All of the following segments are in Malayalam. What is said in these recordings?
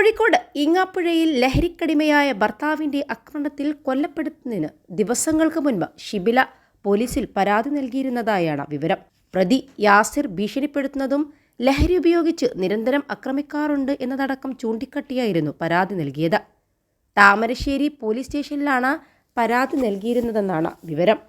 കോഴിക്കോട് ഇങ്ങാപ്പുഴയിൽ ലഹരിക്കടിമയായ ഭർത്താവിന്റെ ആക്രമണത്തിൽ കൊല്ലപ്പെടുത്തുന്നതിന് ദിവസങ്ങൾക്ക് മുൻപ് ഷിബില പോലീസിൽ പരാതി നൽകിയിരുന്നതായാണ് വിവരം. പ്രതി യാസിർ ഭീഷണിപ്പെടുത്തുന്നതും ലഹരി ഉപയോഗിച്ച് നിരന്തരം ആക്രമിക്കാറുണ്ട് എന്നതടക്കം ചൂണ്ടിക്കാട്ടിയായിരുന്നു പരാതി നൽകിയത്. താമരശ്ശേരി പോലീസ് സ്റ്റേഷനിലാണ് പരാതി നൽകിയിരുന്നതെന്നാണ് വിവരം.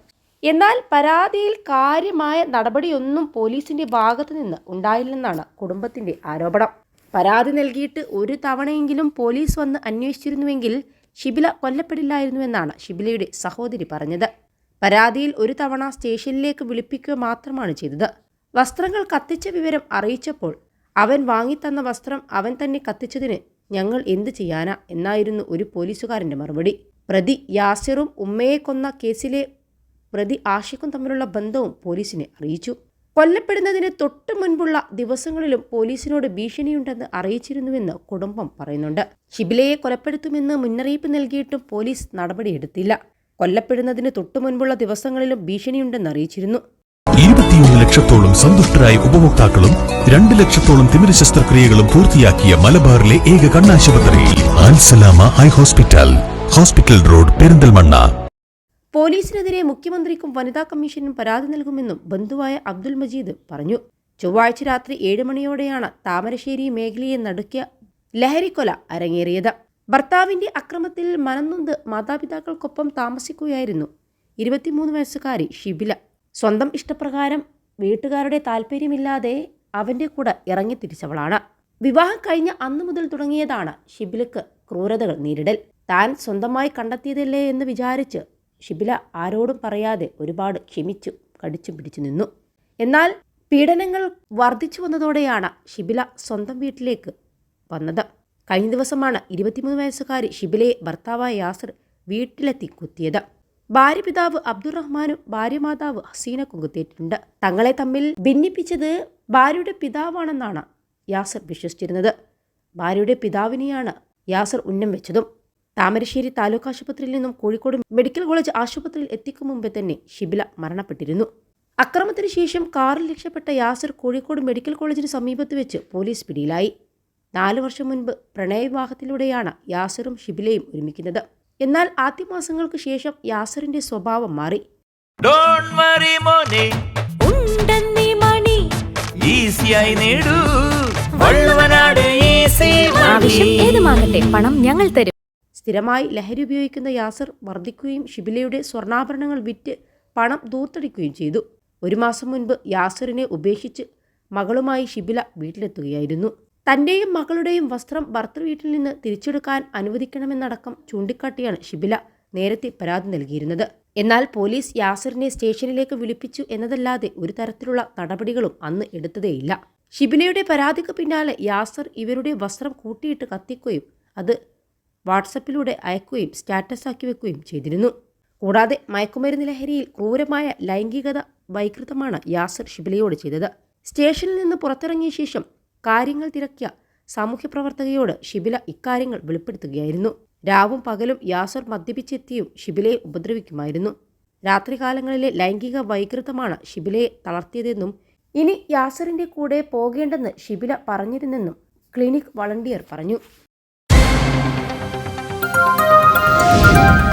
എന്നാൽ പരാതിയിൽ കാര്യമായ നടപടിയൊന്നും പോലീസിന്റെ ഭാഗത്തു നിന്ന് ഉണ്ടായില്ലെന്നാണ് കുടുംബത്തിന്റെ ആരോപണം. പരാതി നൽകിയിട്ട് ഒരു തവണയെങ്കിലും പോലീസ് വന്ന് അന്വേഷിച്ചിരുന്നുവെങ്കിൽ ഷിബില കൊല്ലപ്പെടില്ലായിരുന്നുവെന്നാണ് ഷിബിലയുടെ സഹോദരി പറഞ്ഞത്. പരാതിയിൽ ഒരു തവണ സ്റ്റേഷനിലേക്ക് വിളിപ്പിക്കുക മാത്രമാണ് ചെയ്തത്. വസ്ത്രങ്ങൾ കത്തിച്ച വിവരം അറിയിച്ചപ്പോൾ അവൻ വാങ്ങിത്തന്ന വസ്ത്രം അവൻ തന്നെ കത്തിച്ചതിന് ഞങ്ങൾ എന്തു ചെയ്യാനാ എന്നായിരുന്നു ഒരു പോലീസുകാരന്റെ മറുപടി. പ്രതി യാസിറും ഉമ്മയെ കൊന്ന കേസിലെ പ്രതി ആഷിഖും തമ്മിലുള്ള ബന്ധവും പോലീസിനെ അറിയിച്ചു. കൊല്ലപ്പെടുന്നതിന് തൊട്ടു മുൻപുള്ള ദിവസങ്ങളിലും പോലീസിനോട് ഭീഷണിയുണ്ടെന്ന് അറിയിച്ചിരുന്നുവെന്ന് കുടുംബം പറയുന്നുണ്ട്. ഷിബിലയെ കൊലപ്പെടുത്തുമെന്ന് മുന്നറിയിപ്പ് നൽകിയിട്ടും പോലീസ് നടപടിയെടുത്തില്ല. കൊല്ലപ്പെടുന്നതിന് തൊട്ടു മുൻപുള്ള ദിവസങ്ങളിലും ഭീഷണിയുണ്ടെന്ന് അറിയിച്ചിരുന്നു. ഇരുപത്തിയൊന്ന് ലക്ഷത്തോളം സന്തുഷ്ടരായ ഉപഭോക്താക്കളും രണ്ട് ലക്ഷത്തോളം തിമിര ശസ്ത്രക്രിയകളും പൂർത്തിയാക്കിയ മലബാറിലെ ഏക കണ്ണാശുപത്രി Alsalama eye hospital hospital road Perinthalmanna. പോലീസിനെതിരെ മുഖ്യമന്ത്രിക്കും വനിതാ കമ്മീഷനും പരാതി നൽകുമെന്നും ബന്ധുവായ അബ്ദുൽ മജീദ് പറഞ്ഞു. ചൊവ്വാഴ്ച രാത്രി ഏഴ് മണിയോടെയാണ് താമരശ്ശേരി മേഖലയെ നടുക്കിയ ലഹരിക്കൊല അരങ്ങേറിയത്. ഭർത്താവിന്റെ അക്രമത്തിൽ മനംനൊന്ത് മാതാപിതാക്കൾക്കൊപ്പം താമസിക്കുകയായിരുന്നു ഇരുപത്തിമൂന്ന് വയസ്സുകാരി ഷിബില. സ്വന്തം ഇഷ്ടപ്രകാരം വീട്ടുകാരുടെ താല്പര്യമില്ലാതെ അവന്റെ കൂടെ ഇറങ്ങി തിരിച്ചവളാണ്. വിവാഹം കഴിഞ്ഞ അന്നു മുതൽ തുടങ്ങിയതാണ് ഷിബിലക്ക് ക്രൂരതകൾ നേരിടൽ. താൻ സ്വന്തമായി കണ്ടെത്തിയതല്ലേ എന്ന് വിചാരിച്ച് ഷിബില ആരോടും പറയാതെ ഒരുപാട് ക്ഷമിച്ചു കടിച്ചും പിടിച്ചു നിന്നു. എന്നാൽ പീഡനങ്ങൾ വർദ്ധിച്ചു വന്നതോടെയാണ് ഷിബില സ്വന്തം വീട്ടിലേക്ക് വന്നത്. കഴിഞ്ഞ ദിവസമാണ് ഇരുപത്തിമൂന്ന് വയസ്സുകാരി ഷിബിലയെ ഭർത്താവായ യാസർ വീട്ടിലെത്തി കുത്തിയത്. ഭാര്യ പിതാവ് അബ്ദുറഹ്മാനും ഭാര്യ മാതാവ് ഹസീനക്കും കുത്തിയിട്ടുണ്ട്. തങ്ങളെ തമ്മിൽ ഭിന്നിപ്പിച്ചത് ഭാര്യയുടെ പിതാവാണെന്നാണ് യാസർ വിശ്വസിച്ചിരുന്നത്. ഭാര്യയുടെ പിതാവിനെയാണ് യാസർ ഉന്നം വെച്ചതും താമരശ്ശേരി താലൂക്ക് ആശുപത്രിയിൽ നിന്നും കോഴിക്കോട് മെഡിക്കൽ കോളേജ് ആശുപത്രിയിൽ എത്തിക്കും മുമ്പേ തന്നെ ഷിബില മരണപ്പെട്ടിരുന്നു. അക്രമത്തിന് ശേഷം കാറിൽ രക്ഷപ്പെട്ട യാസർ കോഴിക്കോട് മെഡിക്കൽ കോളേജിന് സമീപത്ത് വെച്ച് പോലീസ് പിടിയിലായി. നാലു വർഷം മുൻപ് പ്രണയവിവാഹത്തിലൂടെയാണ് യാസറും ഷിബിലയും ഒരുമിക്കുന്നത്. എന്നാൽ ആദ്യ മാസങ്ങൾക്ക് ശേഷം യാസറിന്റെ സ്വഭാവം മാറി. ഡോൺ വറി മോനെ. ഉണ്ടെന്നീ മണി. ഈസിയായി നേടൂ. വള്ളുവനാട് ഈസി ആവശ്യം ഏതുമാകട്ടെ പണം ഞങ്ങൾ തരും. സ്ഥിരമായി ലഹരി ഉപയോഗിക്കുന്ന യാസർ വർദ്ധിക്കുകയും ഷിബിലയുടെ സ്വർണാഭരണങ്ങൾ വിറ്റ് പണം ദൂർത്തടിക്കുകയും ചെയ്തു. ഒരു മാസം മുൻപ് യാസറിനെ ഉപേക്ഷിച്ച് മകളുമായി ഷിബില വീട്ടിലെത്തുകയായിരുന്നു. തന്റെയും മകളുടെയും വസ്ത്രം ഭർത്തൃ വീട്ടിൽ നിന്ന് തിരിച്ചെടുക്കാൻ അനുവദിക്കണമെന്നടക്കം ചൂണ്ടിക്കാട്ടിയാണ് ഷിബില നേരത്തെ പരാതി നൽകിയിരുന്നത്. എന്നാൽ പോലീസ് യാസറിനെ സ്റ്റേഷനിലേക്ക് വിളിപ്പിച്ചു എന്നതല്ലാതെ ഒരു തരത്തിലുള്ള നടപടികളും അന്ന് എടുത്തതേയില്ല. ഷിബിലയുടെ പരാതിക്ക് പിന്നാലെ യാസർ ഇവരുടെ വസ്ത്രം കൂട്ടിയിട്ട് കത്തിക്കുകയും അത് വാട്സപ്പിലൂടെ അയക്കുകയും സ്റ്റാറ്റസ് ആക്കി വെക്കുകയും ചെയ്തിരുന്നു. കൂടാതെ മയക്കുമരുന്ന് ലഹരിയിൽ ക്രൂരമായ ലൈംഗികത വൈകൃതമാണ് യാസർ ഷിബിലയോട് ചെയ്തത്. സ്റ്റേഷനിൽ നിന്ന് പുറത്തിറങ്ങിയ ശേഷം കാര്യങ്ങൾ തിരക്കിയ സാമൂഹ്യപ്രവർത്തകയോട് ഷിബില ഇക്കാര്യങ്ങൾ വെളിപ്പെടുത്തുകയായിരുന്നു. രാവും പകലും യാസർ മദ്യപിച്ചെത്തിയും ഷിബിലയെ ഉപദ്രവിക്കുമായിരുന്നു. രാത്രികാലങ്ങളിലെ ലൈംഗിക വൈകൃതമാണ് ഷിബിലയെ തളർത്തിയതെന്നും ഇനി യാസറിന്റെ കൂടെ പോകേണ്ടെന്ന് ഷിബില പറഞ്ഞിരുന്നെന്നും ക്ലിനിക് വളണ്ടിയർ പറഞ്ഞു. Thank you.